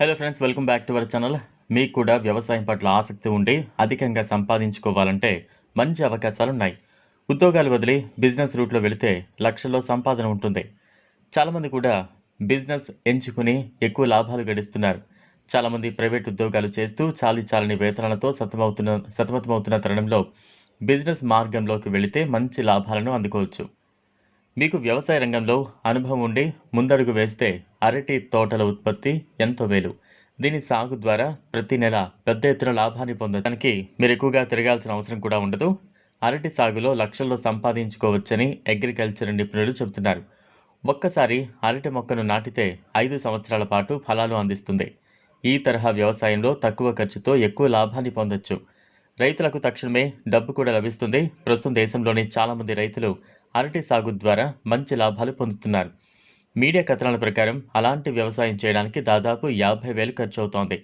Hello friends welcome back to our channel మీకు కూడా వ్యవసాయం పట్ల ఆసక్తి ఉండి అధికంగా సంపాదించుకోవాలంటే మంచి అవకాశాలు ఉన్నాయి ఉద్యోగాలు వదిలి బిజినెస్ రూట్లో వెళితే లక్షల్లో సంపాదన ఉంటుంది. చాలామంది కూడా బిజినెస్ ఎంచుకుని ఎక్కువ లాభాలు గడిస్తున్నారు. చాలామంది ప్రైవేట్ ఉద్యోగాలు చేస్తూ చాలి చాలని వేతనాలతో సతమవుతున్న సతమతమవుతున్న తరుణంలో బిజినెస్ మార్గంలోకి వెళితే మంచి లాభాలను అందుకోవచ్చు. మీకు వ్యవసాయ రంగంలో అనుభవం ఉండి ముందడుగు వేస్తే అరటి తోటల ఉత్పత్తి ఎంతో మేలు. దీని సాగు ద్వారా ప్రతి నెల పెద్ద ఎత్తున లాభాన్ని పొందడానికి మీరు ఎక్కువగా తిరగాల్సిన అవసరం కూడా ఉండదు. అరటి సాగులో లక్షల్లో సంపాదించుకోవచ్చని అగ్రికల్చర్ నిపుణులు చెబుతున్నారు. ఒక్కసారి అరటి మొక్కను నాటితే ఐదు సంవత్సరాల పాటు ఫలాలు అందిస్తుంది. ఈ తరహా వ్యవసాయంలో తక్కువ ఖర్చుతో ఎక్కువ లాభాన్ని పొందొచ్చు. రైతులకు తక్షణమే డబ్బు కూడా లభిస్తుంది. ప్రస్తుతం దేశంలోని చాలామంది రైతులు అరటి సాగు ద్వారా మంచి లాభాలు పొందుతున్నారు. మీడియా కథనాల ప్రకారం అలాంటి వ్యవసాయం చేయడానికి దాదాపు యాభై వేలు ఖర్చు అవుతోంది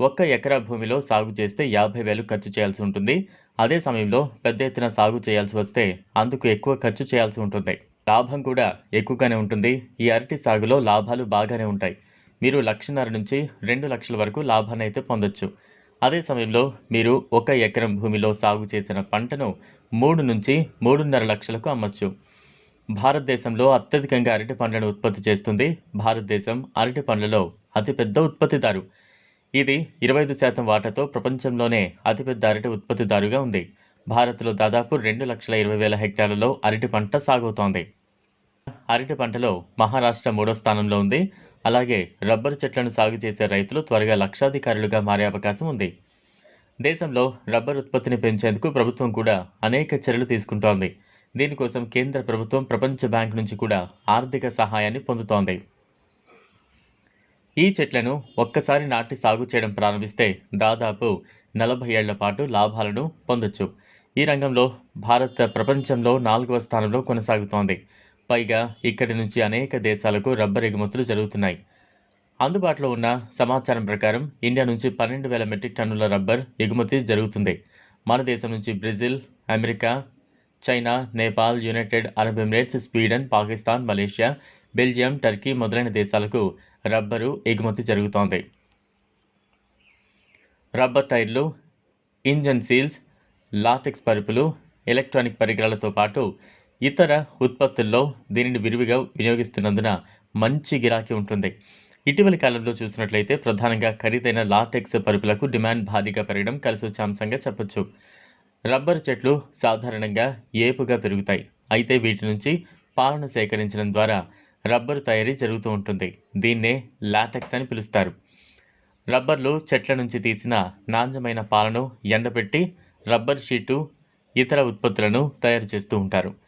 ఒక్క ఎకరా భూమిలో సాగు చేస్తే యాభై వేలు ఖర్చు చేయాల్సి ఉంటుంది. అదే సమయంలో పెద్ద ఎత్తున సాగు చేయాల్సి వస్తే అందుకు ఎక్కువ ఖర్చు చేయాల్సి ఉంటుంది. లాభం కూడా ఎక్కువగానే ఉంటుంది. ఈ అరటి సాగులో లాభాలు బాగానే ఉంటాయి. మీరు లక్షన్నర నుంచి రెండు లక్షల వరకు లాభాన్ని అయితే పొందొచ్చు. అదే సమయంలో మీరు ఒక ఎకరం భూమిలో సాగు చేసిన పంటను మూడు నుంచి మూడున్నర లక్షలకు అమ్మచ్చు. భారతదేశంలో అత్యధికంగా అరటి పండ్లను ఉత్పత్తి చేస్తుంది భారతదేశం అరటి పండ్లలో అతిపెద్ద ఉత్పత్తిదారు. ఇది ఇరవై ఐదు శాతం వాటాతో ప్రపంచంలోనే అతిపెద్ద అరటి ఉత్పత్తిదారుగా ఉంది. భారత్లో దాదాపు రెండు లక్షల ఇరవై వేల హెక్టార్లలో అరటి పంట సాగుతోంది అరటి పంటలో మహారాష్ట్ర మూడో స్థానంలో ఉంది. అలాగే రబ్బరు చెట్లను సాగు చేసే రైతులు త్వరగా లక్షాధికారులుగా మారే అవకాశం ఉంది. దేశంలో రబ్బర్ ఉత్పత్తిని పెంచేందుకు ప్రభుత్వం కూడా అనేక చర్యలు తీసుకుంటోంది. దీనికోసం కేంద్ర ప్రభుత్వం ప్రపంచ బ్యాంక్ నుంచి కూడా ఆర్థిక సహాయాన్ని పొందుతోంది. ఈ చెట్లను ఒక్కసారి నాటి సాగు చేయడం ప్రారంభిస్తే దాదాపు నలభై ఏళ్ళ పాటు లాభాలను పొందొచ్చు. ఈ రంగంలో భారత్ ప్రపంచంలో నాలుగవ స్థానంలో కొనసాగుతోంది. పైగా ఇక్కడి నుంచి అనేక దేశాలకు రబ్బర్ ఎగుమతులు జరుగుతున్నాయి. అందుబాటులో ఉన్న సమాచారం ప్రకారం ఇండియా నుంచి పన్నెండు వేల మెట్రిక్ టన్నుల రబ్బర్ ఎగుమతి జరుగుతుంది. మన దేశం నుంచి Brazil America China Nepal United Arab Emirates Sweden Pakistan Malaysia Belgium Turkey మొదలైన దేశాలకు రబ్బరు ఎగుమతి జరుగుతోంది. రబ్బర్ టైర్లు ఇంజన్ సీల్స్ లాటెక్స్ పరుపులు ఎలక్ట్రానిక్ పరికరాలతో పాటు ఇతర ఉత్పత్తుల్లో దీనిని విరివిగా వినియోగిస్తున్నందున మంచి గిరాకీ ఉంటుంది. ఇటీవలి కాలంలో చూసినట్లయితే ప్రధానంగా ఖరీదైన లాటెక్స్ పరుపులకు డిమాండ్ భారీగా పెరగడం కలిసి వచ్చే అంశంగా చెప్పొచ్చు. రబ్బరు చెట్లు సాధారణంగా ఏపుగా పెరుగుతాయి. అయితే వీటి నుంచి పాలను సేకరించడం ద్వారా రబ్బరు తయారీ జరుగుతూ ఉంటుంది. దీన్నే లాటెక్స్ అని పిలుస్తారు. రబ్బర్లు చెట్ల నుంచి తీసిన నాణ్యమైన పాలను ఎండబెట్టి రబ్బర్ షీటు ఇతర ఉత్పత్తులను తయారు చేస్తూ ఉంటారు.